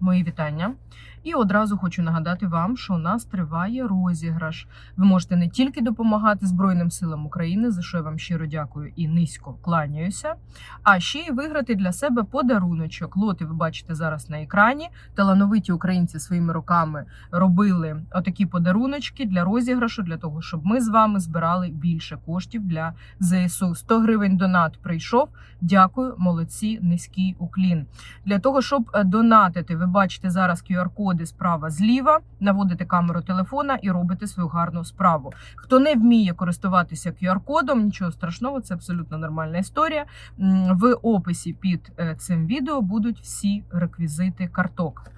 Мої вітання. І одразу хочу нагадати вам, що у нас триває розіграш. Ви можете не тільки допомагати Збройним силам України, за що я вам щиро дякую і низько кланяюся, а ще й виграти для себе подаруночок. Лоти ви бачите зараз на екрані. Талановиті українці своїми руками робили отакі подаруночки для розіграшу, для того, щоб ми з вами збирали більше коштів для ЗСУ. 100 гривень донат прийшов. Дякую, молодці, низький уклін. Для того, щоб е, донатити, ви бачите зараз QR-коди справа зліва, наводите камеру телефона і робите свою гарну справу. Хто не вміє користуватися QR-кодом, нічого страшного, це абсолютно нормальна історія. В описі під е, цим відео будуть всі реквізити карток.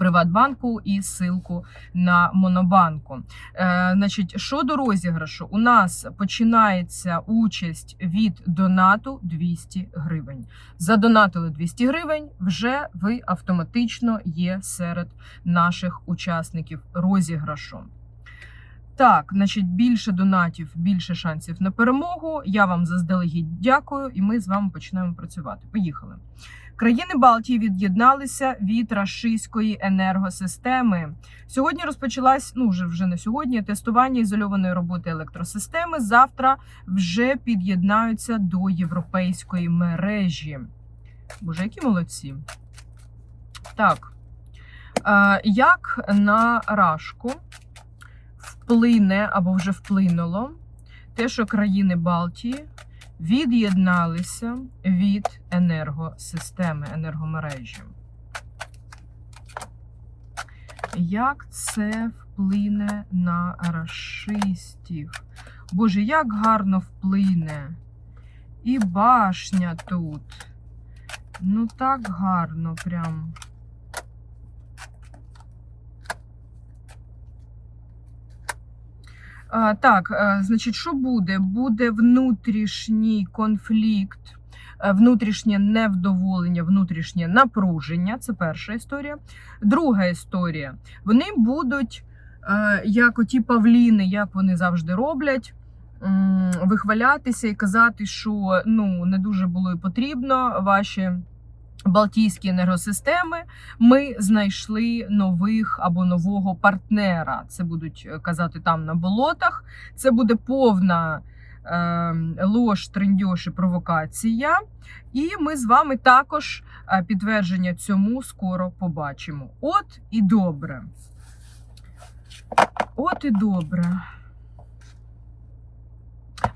Приватбанку і ссылку на Монобанку. Е, значить, щодо розіграшу, у нас починається участь від донату 200 гривень. Задонатили 200 гривень, вже ви автоматично є серед наших учасників розіграшу. Так, значить, більше донатів, більше шансів на перемогу. Я вам заздалегідь дякую, і ми з вами почнемо працювати. Поїхали. Країни Балтії від'єдналися від рашистської енергосистеми. Сьогодні розпочалась, ну вже вже не сьогодні, тестування ізольованої роботи електросистеми. Завтра вже під'єднаються до європейської мережі. Боже, які молодці. Так. Е, як на рашку вплине або вже вплинуло те, що країни Балтії від'єдналися від енергосистеми, енергомережі. Як це вплине на рашистів? Боже, як гарно вплине. І башня тут. Ну, так гарно прям. Так, е, значить, що буде? Буде внутрішній конфлікт, е, внутрішнє невдоволення, внутрішнє напруження. Це перша історія. Друга історія. Вони будуть, е, як оті павліни, як вони завжди роблять. Вихвалятися і казати, що ну не дуже було і потрібно ваші Балтійські енергосистеми ми знайшли нових або нового партнера. Це будуть е, казати там на болотах. Це буде повна е, лож, трендьош і провокація. І ми з вами також е, підтвердження цьому скоро побачимо. От і добре. От і добре.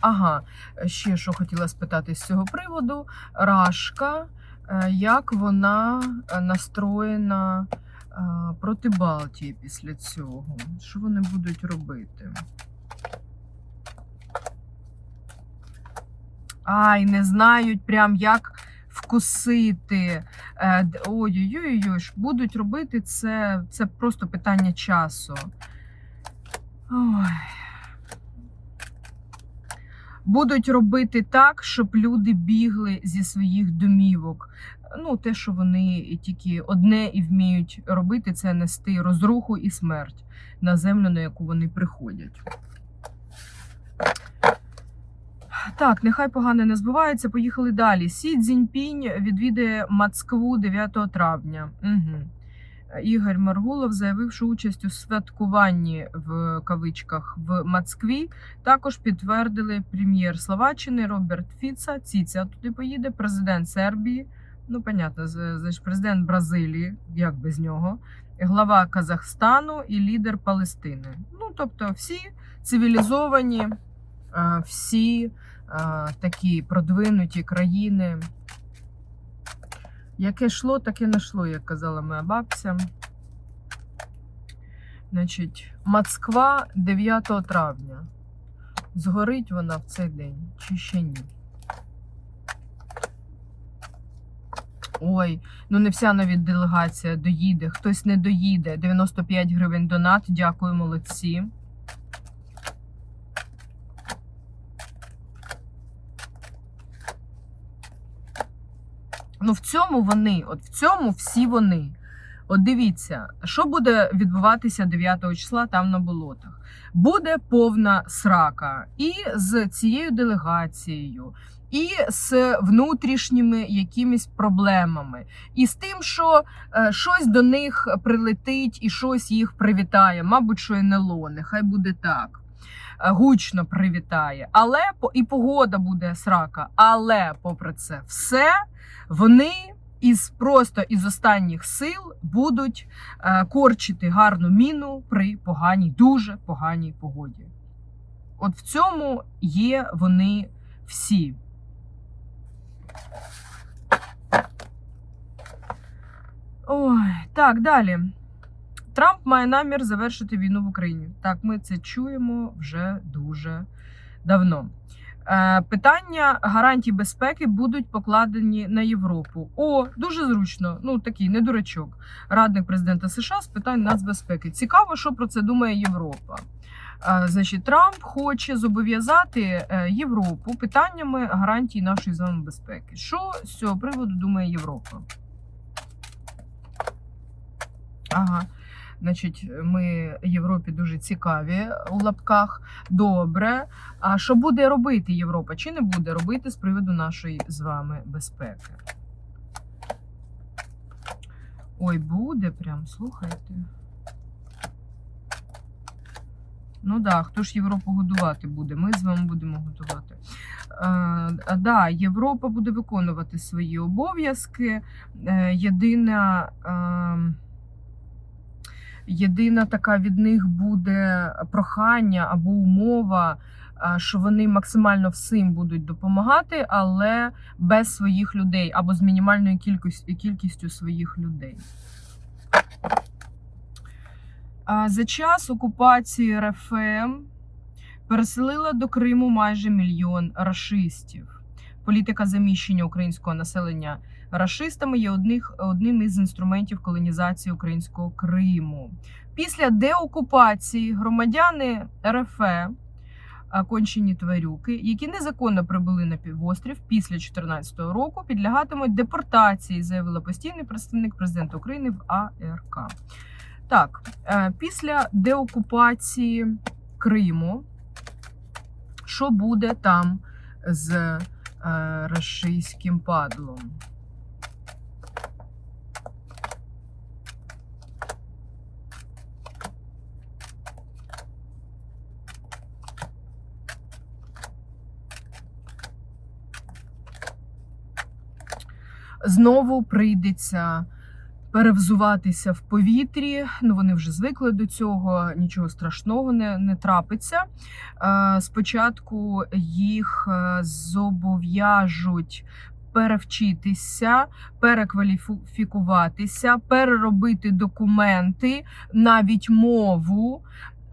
Ага, ще що хотіла спитати з цього приводу. Рашка. Е, як вона е, настроєна е, проти Балтії після цього. Що вони будуть робити? Ай, не знають прям як вкусити. Ой-ой-ой, будуть робити це, це просто питання часу. Ой. Будуть робити так, щоб люди бігли зі своїх домівок. Ну, те, що вони тільки одне і вміють робити, це нести розруху і смерть на землю, на яку вони приходять. Так, нехай погане не збувається. Поїхали далі. Сі Цзіньпінь відвідає Москву 9 травня. Угу. Ігор Маргулов заявив, що участь у святкуванні в кавичках в Москві також підтвердили прем'єр Словаччини Роберт Фіца. Ціця туди поїде, президент Сербії. Ну, понятно, значить, президент Бразилії, як без нього, глава Казахстану і лідер Палестини. Ну, тобто, всі цивілізовані, всі такі продвинуті країни. Яке йшло, таке не йшло, як казала моя бабця. Значить, Москва 9 травня. Згорить вона в цей день, чи ще ні? Ой, ну не вся навіть делегація доїде, хтось не доїде. 95 гривень донат. Дякую, молодці. Ну, в цьому вони, от в цьому всі вони. От дивіться, що буде відбуватися 9 числа там на болотах. Буде повна срака і з цією делегацією, і з внутрішніми якимись проблемами, і з тим, що е, щось до них прилетить і щось їх привітає. Мабуть, що НЛО, нехай буде так. Е, Гучно привітає, але і погода буде срака. Але, попри це все, вони із просто із останніх сил будуть е, корчити гарну міну при поганій, дуже поганій погоді. От в цьому є вони всі. Ой, так, далі. Трамп має намір завершити війну в Україні. Так, ми це чуємо вже дуже давно. Е, питання гарантій безпеки будуть покладені на Європу. О, дуже зручно. Ну такий не дурачок. Радник президента США з питань нацбезпеки. Цікаво, що про це думає Європа. Е, Значить, Трамп хоче зобов'язати е, Європу питаннями гарантій нашої з безпеки. Що з цього приводу думає Європа? Ага. Значить, ми Європі дуже цікаві у лапках. Добре. А що буде робити Європа? Чи не буде робити з приводу нашої з вами безпеки? Ой, буде прям, слухайте. Ну да, хто ж Європу годувати буде? Ми з вами будемо готувати. Е, да, Європа буде виконувати свої обов'язки. Е, єдина. Е, Єдина така від них буде прохання або умова, що вони максимально всім будуть допомагати, але без своїх людей або з мінімальною кількістю, кількістю своїх людей. За час окупації РФМ переселила до Криму майже мільйон рашистів. Політика заміщення українського населення рашистами є одних, одним із інструментів колонізації українського Криму. Після деокупації громадяни РФ, кончені тварюки, які незаконно прибули на півострів після 2014 року, підлягатимуть депортації, заявила постійний представник президента України в АРК. Так, е, після деокупації Криму, що буде там з е, рашистським падлом? Знову прийдеться перевзуватися в повітрі. Ну вони вже звикли до цього, нічого страшного не, не трапиться. Е, Спочатку їх е, зобов'яжуть. Перевчитися, перекваліфікуватися, переробити документи, навіть мову.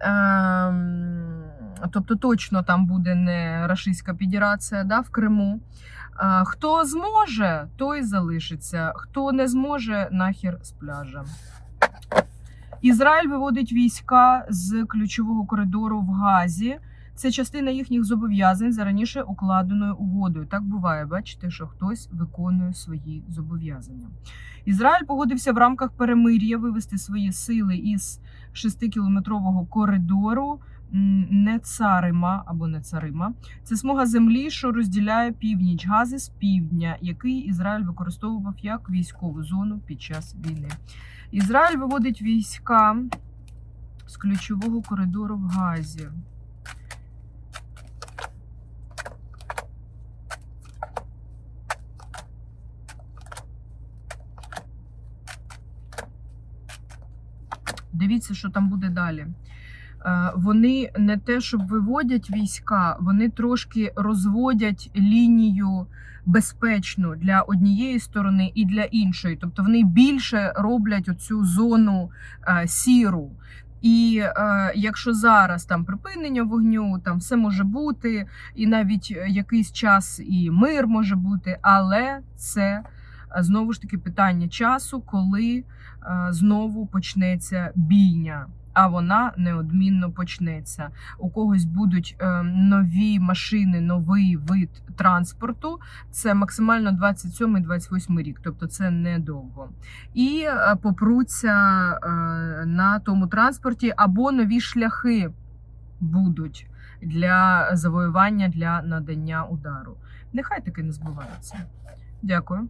Ем, тобто точно там буде не Рашистська Федерація да, в Криму. Хто зможе, той залишиться. Хто не зможе, нахер з пляжа. Ізраїль виводить війська з ключового коридору в Газі. Це частина їхніх зобов'язань за раніше укладеною угодою. Так буває, бачите, що хтось виконує свої зобов'язання. Ізраїль погодився в рамках перемир'я вивести свої сили із 6-кілометрового коридору Нецарима або Нецарима. Це смуга землі, що розділяє північ Гази з півдня, який Ізраїль використовував як військову зону під час війни. Ізраїль виводить війська з ключового коридору в Газі. Дивіться, що там буде далі. Е, Вони не те, щоб виводять війська, вони трошки розводять лінію безпечну для однієї сторони і для іншої. Тобто вони більше роблять оцю зону е, сіру. І е, якщо зараз там припинення вогню, там все може бути, і навіть якийсь час і мир може бути, але це знову ж таки питання часу, коли е, знову почнеться бійня. А вона неодмінно почнеться. У когось будуть е, нові машини, новий вид транспорту. Це максимально 27-28 рік, тобто це недовго. І е, попруться е, на тому транспорті або нові шляхи будуть для завоювання, для надання удару. Нехай таки не збувається. Дякую.